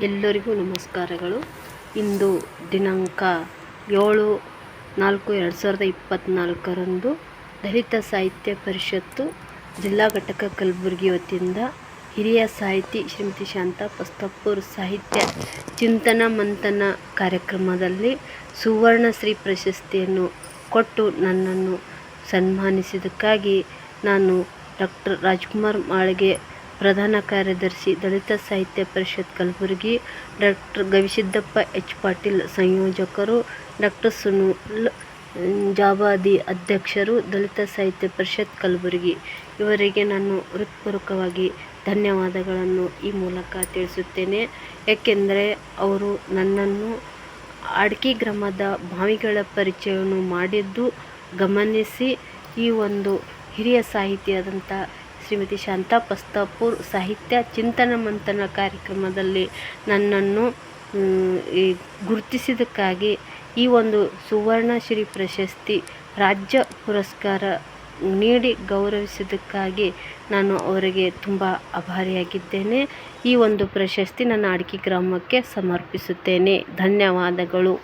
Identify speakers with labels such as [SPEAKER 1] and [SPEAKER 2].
[SPEAKER 1] ಎಲ್ಲರಿಗೂ ನಮಸ್ಕಾರಗಳು. ಇಂದು ದಿನಾಂಕ ಏಳು ನಾಲ್ಕು ಎರಡು ಸಾವಿರದ ಇಪ್ಪತ್ತ್ನಾಲ್ಕರಂದು ದಲಿತ ಸಾಹಿತ್ಯ ಪರಿಷತ್ತು ಜಿಲ್ಲಾ ಘಟಕ ಕಲಬುರಗಿ ವತಿಯಿಂದ ಹಿರಿಯ ಸಾಹಿತಿ ಶ್ರೀಮತಿ ಶಾಂತಾ ಪಸ್ತಪ್ಪೂರ್ ಸಾಹಿತ್ಯ ಚಿಂತನ ಮಂಥನ ಕಾರ್ಯಕ್ರಮದಲ್ಲಿ ಸುವರ್ಣಶ್ರೀ ಪ್ರಶಸ್ತಿಯನ್ನು ಕೊಟ್ಟು ನನ್ನನ್ನು ಸನ್ಮಾನಿಸಿದ್ದಕ್ಕಾಗಿ ನಾನು ಡಾಕ್ಟರ್ ರಾಜ್ಕುಮಾರ್ ಮಾಳ್ಗೆ ಪ್ರಧಾನ ಕಾರ್ಯದರ್ಶಿ ದಲಿತ ಸಾಹಿತ್ಯ ಪರಿಷತ್ ಕಲಬುರಗಿ ಡಾಕ್ಟರ್ ಗವಿಸಿದ್ದಪ್ಪ ಎಚ್ ಪಾಟೀಲ್ ಸಂಯೋಜಕರು ಡಾಕ್ಟರ್ ಸುನೂಲ್ ಜಾಬಾದಿ ಅಧ್ಯಕ್ಷರು ದಲಿತ ಸಾಹಿತ್ಯ ಪರಿಷತ್ ಕಲಬುರಗಿ. ಇವರಿಗೆ ನಾನು ಹೃತ್ಪೂರ್ವಕವಾಗಿ ಧನ್ಯವಾದಗಳನ್ನು ಈ ಮೂಲಕ ತಿಳಿಸುತ್ತೇನೆ. ಏಕೆಂದರೆ ಅವರು ನನ್ನನ್ನು ಅಡ್ಕಿ ಗ್ರಾಮದ ಬಾವಿಗಳ ಪರಿಚಯವನ್ನು ಮಾಡಿದ್ದು ಗಮನಿಸಿ ಈ ಒಂದು ಹಿರಿಯ ಸಾಹಿತಿಯಾದಂಥ ಶ್ರೀಮತಿ ಶಾಂತಾ ಪಸ್ತಾಪುರ್ ಸಾಹಿತ್ಯ ಚಿಂತನ ಮಂಥನ ಕಾರ್ಯಕ್ರಮದಲ್ಲಿ ನನ್ನನ್ನು ಈ ಗುರುತಿಸಿದ್ದಕ್ಕಾಗಿ ಈ ಒಂದು ಸುವರ್ಣಶ್ರೀ ಪ್ರಶಸ್ತಿ ರಾಜ್ಯ ಪುರಸ್ಕಾರ ನೀಡಿ ಗೌರವಿಸಿದ್ದಕ್ಕಾಗಿ ನಾನು ಅವರಿಗೆ ತುಂಬ ಆಭಾರಿಯಾಗಿದ್ದೇನೆ. ಈ ಒಂದು ಪ್ರಶಸ್ತಿ ನನ್ನ ಅಡ್ಕಿ ಗ್ರಾಮಕ್ಕೆ ಸಮರ್ಪಿಸುತ್ತೇನೆ. ಧನ್ಯವಾದಗಳು.